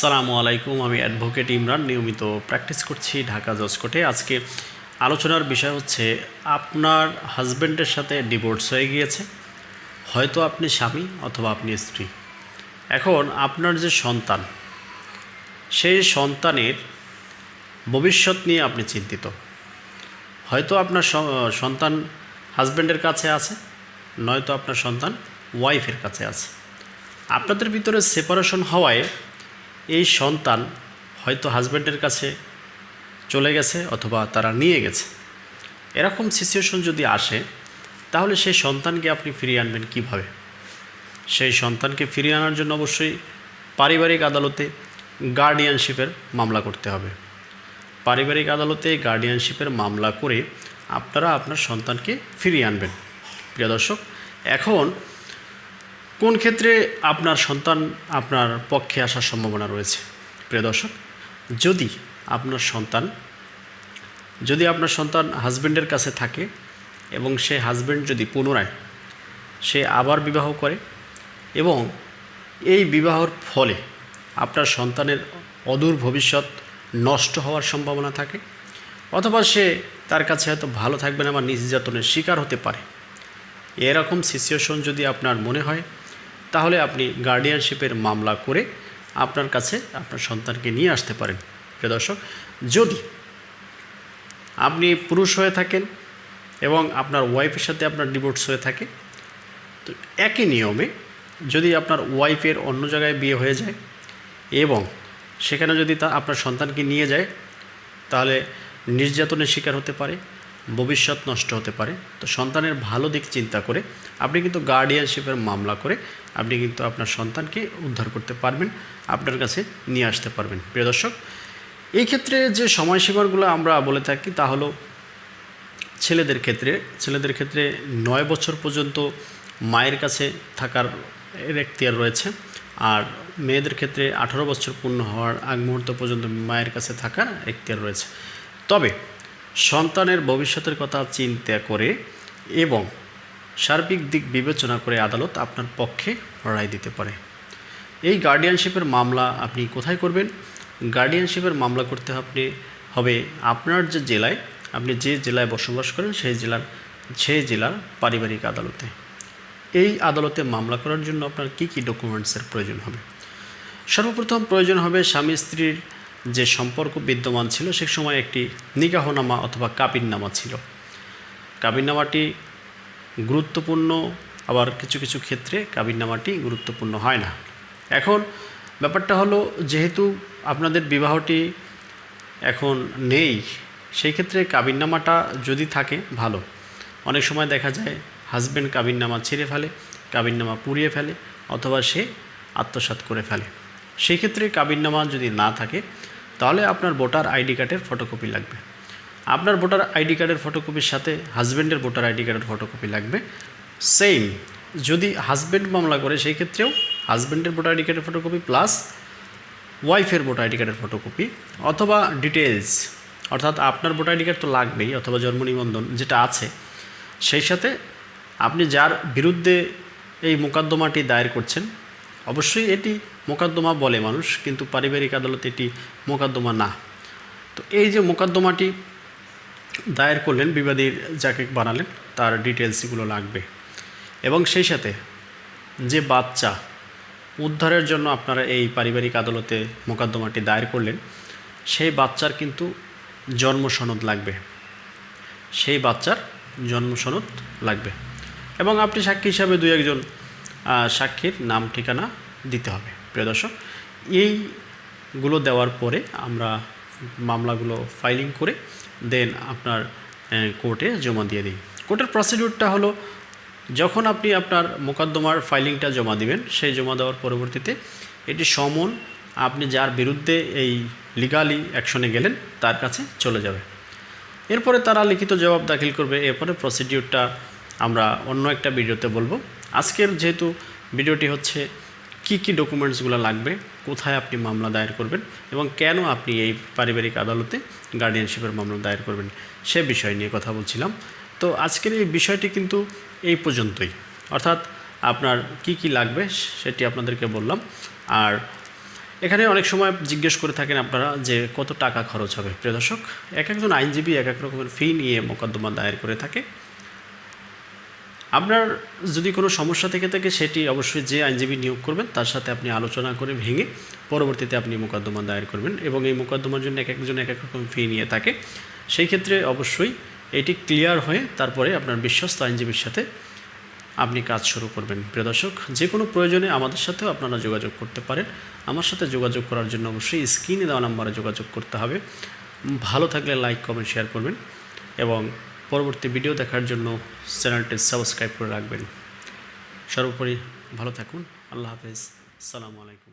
সালামু আলাইকুম, আমি অ্যাডভোকেট ইমরান, নিয়মিত প্র্যাকটিস করছি ঢাকা জজ কোর্টে। আজকে আলোচনার বিষয় হচ্ছে, আপনার হাজব্যান্ডের সাথে ডিভোর্স হয়ে গিয়েছে, হয়তো আপনি স্বামী অথবা আপনি স্ত্রী। এখন আপনার যে সন্তান, সেই সন্তানের ভবিষ্যৎ নিয়ে আপনি চিন্তিত। হয়তো আপনার সন্তান হাজব্যান্ডের কাছে আছে, নয়তো আপনার সন্তান ওয়াইফের কাছে আছে। আপনাদের ভিতরে সেপারেশন হওয়ায় এই সন্তান হয়তো হাজব্যান্ডের কাছে চলে গেছে অথবা তারা নিয়ে গেছে। এরকম সিচুয়েশন যদি আসে, তাহলে সেই সন্তানকে আপনি ফিরিয়ে আনবেন কীভাবে? সেই সন্তানকে ফিরিয়ে আনার জন্য অবশ্যই পারিবারিক আদালতে গার্ডিয়ানশিপের মামলা করতে হবে। পারিবারিক আদালতে গার্ডিয়ানশিপের মামলা করে আপনারা আপনার সন্তানকে ফিরিয়ে আনবেন। প্রিয় দর্শক, এখন কোন ক্ষেত্রে আপনার সন্তান আপনার পক্ষে আসার সম্ভাবনা রয়েছে? প্রিয় দর্শক, যদি আপনার সন্তান, যদি আপনার সন্তান হাজব্যান্ডের কাছে থাকে এবং সে হাজব্যান্ড যদি পুনরায় সে আবার বিবাহ করে এবং এই বিবাহর ফলে আপনার সন্তানের অদূর ভবিষ্যৎ নষ্ট হওয়ার সম্ভাবনা থাকে অথবা সে তার কাছে হয়তো ভালো থাকবে না বা নির্যাতনের শিকার হতে পারে, এরকম সিচুয়েশন যদি আপনার মনে হয় তাহলে আপনি গার্ডিয়ানশিপের মামলা করে আপনার কাছে আপনার সন্তানকে নিয়ে আসতে পারেন। প্রিয় দর্শক, যদি আপনি পুরুষ হয়ে থাকেন এবং আপনার ওয়াইফের সাথে আপনার ডিভোর্স হয়ে থাকে, তো একই নিয়মে যদি আপনার ওয়াইফের অন্য জায়গায় বিয়ে হয়ে যায় এবং সেখানে যদি তা আপনার সন্তানকে নিয়ে যায়, তাহলে নির্যাতনের শিকার হতে পারে, ভবিষ্যৎ নষ্ট হতে পারে। তো সন্তানের ভালো দিক চিন্তা করে আপনি কিন্তু গার্ডিয়ানশিপের মামলা করে আপনি কিন্তু আপনার সন্তানকে উদ্ধার করতে পারবেন, আপনার কাছে নিয়ে আসতে পারবেন। প্রিয় দর্শক, এই ক্ষেত্রে যে সময়সীমাগুলো আমরা বলে থাকি তা হলো ছেলেদের ক্ষেত্রে ছেলেদের ক্ষেত্রে নয় বছর পর্যন্ত মায়ের কাছে থাকার এর এখতিয়ার রয়েছে আর মেয়েদের ক্ষেত্রে আঠারো বছর পূর্ণ হওয়ার আগ মুহূর্ত পর্যন্ত মায়ের কাছে থাকার এখতিয়ার রয়েছে। তবে সন্তানের ভবিষ্যতের কথা চিন্তা করে এবং সার্বিক দিক বিবেচনা করে আদালত আপনার পক্ষে রায় দিতে পারে। এই গার্ডিয়ানশিপের মামলা আপনি কোথায় করবেন? গার্ডিয়ানশিপের মামলা করতে আপনি, হবে আপনার যে জেলায়, আপনি যে জেলায় বসবাস করেন সেই জেলার সেই জেলার পারিবারিক আদালতে। এই আদালতে মামলা করার জন্য আপনার কী কী ডকুমেন্টসের প্রয়োজন হবে? সর্বপ্রথম প্রয়োজন হবে স্বামী স্ত্রীর যে সম্পর্ক বিদ্যমান ছিল, সে সময় একটি নিকাহনামা অথবা কাবিননামা ছিল। কাবিননামাটি গুরুত্বপূর্ণ, আবার কিছু কিছু ক্ষেত্রে কাবিননামাটি গুরুত্বপূর্ণ হয় না। এখন ব্যাপারটা হলো, যেহেতু আপনাদের বিবাহটি এখন নেই, সেই ক্ষেত্রে কাবিননামাটা যদি থাকে, ভালো। অনেক সময় দেখা যায় হাজব্যান্ড কাবিননামা ছিঁড়ে ফেলে, কাবিননামা পুড়িয়ে ফেলে, অথবা সে আত্মসাৎ করে ফেলে। সেই ক্ষেত্রে কাবিননামা যদি না থাকে, তাহলে আপনার ভোটার আইডি কার্ডের ফটোকপি লাগবে। আপনার ভোটার আইডি কার্ডের ফটোকপির সাথে হাজব্যান্ডের ভোটার আইডি কার্ডের ফটোকপি লাগবে। সেম যদি হাজব্যান্ড মামলা করে, সেই ক্ষেত্রেও হাজব্যান্ডের ভোটার আইডি কার্ডের ফটোকপি প্লাস ওয়াইফের ভোটার আইডি কার্ডের ফটোকপি অথবা ডিটেলস অর্থাৎ আপনার ভোটার আইডি কার্ড তো লাগবেই, অথবা জন্ম নিবন্ধন যেটা আছে, সেই সাথে আপনি যার বিরুদ্ধে এই মোকদ্দমাটি দায়ের করছেন, অবশ্যই এটি মোকদ্দমা বলে মানুষ, কিন্তু পারিবারিক আদালতে এটি মোকদ্দমা না। তো এই যে মোকদ্দমাটি দায়ের করলেন বিবাদীর যাকে বানালেন, তার ডিটেলসগুলো লাগবে। এবং সেই সাথে যে বাচ্চা উদ্ধারের জন্য আপনারা এই পারিবারিক আদালতে মোকদ্দমাটি দায়ের করলেন, সেই বাচ্চার কিন্তু জন্ম সনদ লাগবে। সেই বাচ্চার জন্ম সনদ লাগবে। এবং আপনি সাক্ষী হিসাবে দুই একজন সাক্ষীর নাম, ঠিকানা দিতে হবে। প্রিয় দর্শক, এইগুলো দেওয়ার পরে আমরা মামলাগুলো ফাইলিং করে দেন আপনার কোর্টে জমা দিয়ে দিই। কোর্টের প্রসিডিউরটা হলো, যখন আপনি আপনার মোকদ্দমার ফাইলিংটা জমা দিবেন, সেই জমা দেওয়ার পরবর্তীতে এটি সমন, আপনি যার বিরুদ্ধে এই লিগালি অ্যাকশনে গেলেন, তার কাছে চলে যাবে। এরপরে তারা লিখিত জবাব দাখিল করবে, এরপরে প্রসিডিউরটা আমরা অন্য একটা ভিডিওতে বলব। আজকের যেহেতু ভিডিওটি হচ্ছে, কি কি ডকুমেন্টসগুলো লাগবে কোথায় আপনি মামলা দায়ের করবেন এবং কেন আপনি এই পারিবারিক আদালতে গার্ডিয়ানশিপের মামলা দায়ের করবেন সে বিষয় নিয়ে কথা বলছিলাম। তো আজকের এই বিষয়টি কিন্তু এই পর্যন্তই। অর্থাৎ আপনার কি কি লাগবে সেটি আপনাদেরকে বললাম। আর এখানে অনেক সময় জিজ্ঞেস করে থাকেন আপনারা যে কত টাকা খরচ হবে। প্রিয় দর্শক, এক একজন আইনজীবী এক এক রকমের ফি নিয়ে মোকদ্দমা দায়ের করে থাকে। আপনার যদি কোনো সমস্যা থেকে থাকে, সেটি অবশ্যই যে আইনজীবী নিয়োগ করবেন, তার সাথে আপনি আলোচনা করে ভেঙে পরবর্তীতে আপনি মোকদ্দমা দায়ের করবেন এবং এই মোকদ্দমার জন্য এক একজন এক এক রকম ফি নিয়ে থাকে। সেই ক্ষেত্রে অবশ্যই এটি ক্লিয়ার হয়ে তারপরে আপনার বিশ্বস্ত আইনজীবীর সাথে আপনি কাজ শুরু করবেন। প্রিয় দর্শক, যে কোনো প্রয়োজনে আমাদের সাথেও আপনারা যোগাযোগ করতে পারেন। আমার সাথে যোগাযোগ করার জন্য অবশ্যই স্ক্রিনে দেওয়া নাম্বারে যোগাযোগ করতে হবে। ভালো থাকলে লাইক কমেন্ট শেয়ার করবেন এবং পরবর্তী ভিডিও দেখার জন্য চ্যানেলটি সাবস্ক্রাইব করে রাখবেন। সর্বোপরি ভালো থাকুন। আল্লাহ হাফেজ। সালামু আলাইকুম।